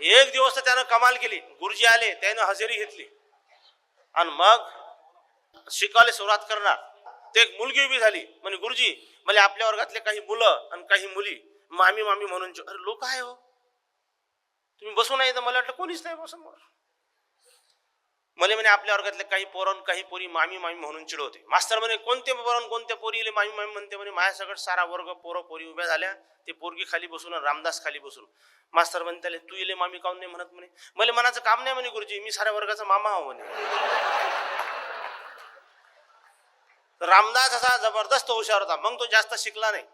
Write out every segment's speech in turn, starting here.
एक दिवस तर त्यानं कमाल केली. गुरुजी आले त्यानं हजेरी घेतली. आणि मग शिकवायला सुरुवात करणार. ते एक मुलगी उभी झाली. म्हणजे गुरुजी मला आपल्या वर्गातले काही मुलं आणि काही मुली. मामी मामी म्हणून अरे लोक आहे हो. तुम्ही बसू नाही तर मला वाटलं कोणीच नाही बसून. मला म्हणे आपल्या वर्गातले काही पोरण काही पोरी मामी मामी म्हणून चिडवते. मास्तर म्हणे कोणते पोरण कोणत्या पोरीले मामी मामी म्हणते म्हणे माझ्या सगळं सारा वर्ग पोरं पोरी उभ्या झाल्या ते पोरगी खाली बसून रामदास खाली बसून. मास्तर म्हणे त्याला तू इले मामी काऊन नाही म्हणत म्हणे? मला मनाचं काम नाही म्हणे गुरुजी मी साऱ्या वर्गाचा मामा हो म्हणे. रामदास असा जबरदस्त हुशार होता. मग तो जास्त शिकला नाही.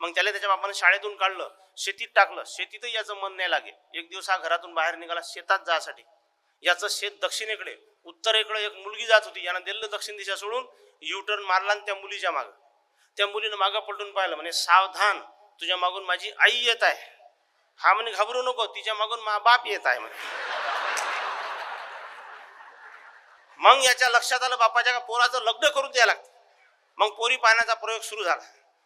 मग त्याला त्याच्या बापानं शाळेतून काढलं शेतीत टाकलं. शेतीतही याचं मन नाही लागे. एक दिवस हा घरातून बाहेर निघाला शेतात जासाठी. याचं शेत दक्षिणेकडे. उत्तरेकडे एक मुलगी जात होती यानं दिलं दक्षिण दिशा सोडून युटर्न मारला आणि त्या मुलीच्या मागं. त्या मुलीनं मागं पलटून पाहिलं म्हणे सावधान तुझ्या मागून माझी आई येत आहे. हा म्हणे घाबरू नको तिच्या मागून मा बाप येत आहे म्हणे. मग याच्या लक्षात आलं बापाच्या का पोराचं लग्न करून द्यायला लागतं. मग पोरी पाहण्याचा प्रयोग सुरू झाला.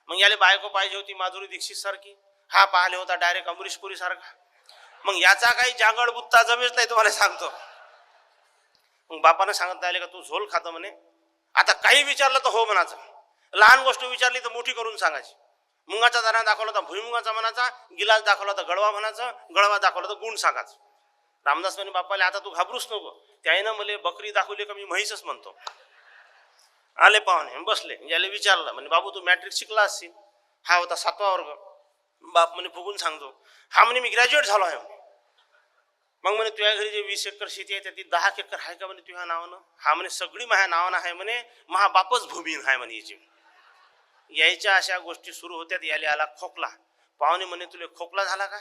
मग याला बायको पाहिजे होती माधुरी दीक्षित सारखी. हा पाहिले होता डायरेक्ट अमरीश पुरी सारखा. मग याचा काही जांगड बुत्ता जमेच नाही तुम्हाला सांगतो. मग बापानं सांगत आले का तू झोल खातं म्हणे. आता काही विचारलं तर हो म्हणाचं लहान गोष्ट विचारली तर मोठी करून सांगायची. मुंगाचा दाणा दाखवला तर भुईमुगाचा म्हणाचा गिलास दाखवला तर गळवा म्हणाचा गळवा दाखवला तर गुण सांगायचं. रामदास म्हणे बापाला आता तू घाबरूच नको. त्याईनं मला बकरी दाखवली का मी म्हैसच म्हणतो. आले पाहुणे बसले. याला विचारलं म्हणजे बाबू तू मॅट्रिक शिकला असशील. हा होता सातवा वर्ग. बाप म्हणे फुगून सांगतो. हा म्हणे मी ग्रॅज्युएट झालो आहे. म्हणे मग म्हणे तुझ्या घरी जे वीस एकर शेती आहे त्याची दहा एकर आहे का म्हणे तुझ्या नावानं? हा म्हणे सगळी माझ्या नावानं आहे म्हणे महाबापच भूमीन आहे म्हणे याची यायच्या अशा गोष्टी सुरू होत्यात याले आला खोकला. पाहुणे म्हणे तुले खोकला झाला का?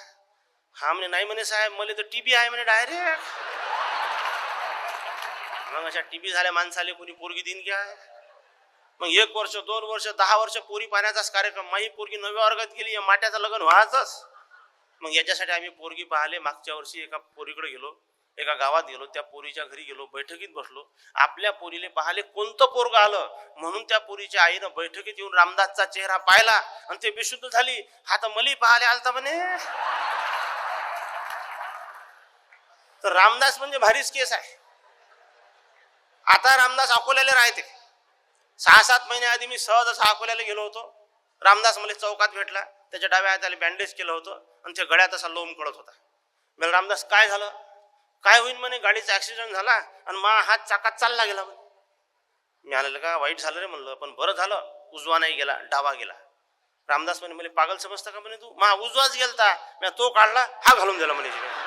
हा म्हणे नाही म्हणे साहेब मला तर टीबी आहे म्हणे डायरेक्ट. मग अशा टीबी झाल्या माणसाले कोणी पोरगी दिन घ्या मग एक वर्ष दोन वर्ष दहा वर्ष पोरी पाण्याचाच कार्यक्रम माही पोरगी नव्या वर्गात गेली या माट्याचं लग्न व्हायचंच. मग याच्यासाठी आम्ही पोरगी पाहिले. मागच्या वर्षी एका पोरीकडे गेलो. एका गावात गेलो. त्या पोरीच्या घरी गेलो. बैठकीत बसलो. आपल्या पोरीले पाहिले कोणतं पोरग आलं? म्हणून त्या पोरीच्या आईनं बैठकीत येऊन रामदासचा चेहरा पाहिला आणि ते बेशुद्ध झाली. हा तर मली पाहिले आलता म्हणे. तर रामदास म्हणजे भारीच केस आहे. आता रामदास अकोल्याला राहते. सहा सात महिन्या आधी मी सहज असा अकोल्याला गेलो होतो. रामदास मला चौकात भेटला. त्याच्या डाव्या हाताला बँडेज केलं होतं आणि त्या गळ्यात असा लोम कळत होता. मला रामदास काय झालं? काय होईल म्हणे? गाडीचा ॲक्सिडेंट झाला आणि मा हात चाकात चालला गेला म्हणे. मी आलेलं का? वाईट झालं रे म्हणलं. पण बरं झालं. उजवा नाही गेला डावा गेला. रामदास म्हणे मला पागल समजता का म्हणे तू? मा उजवाच गेलता. मी तो काढला हा घालून दिला म्हणे जिकडे.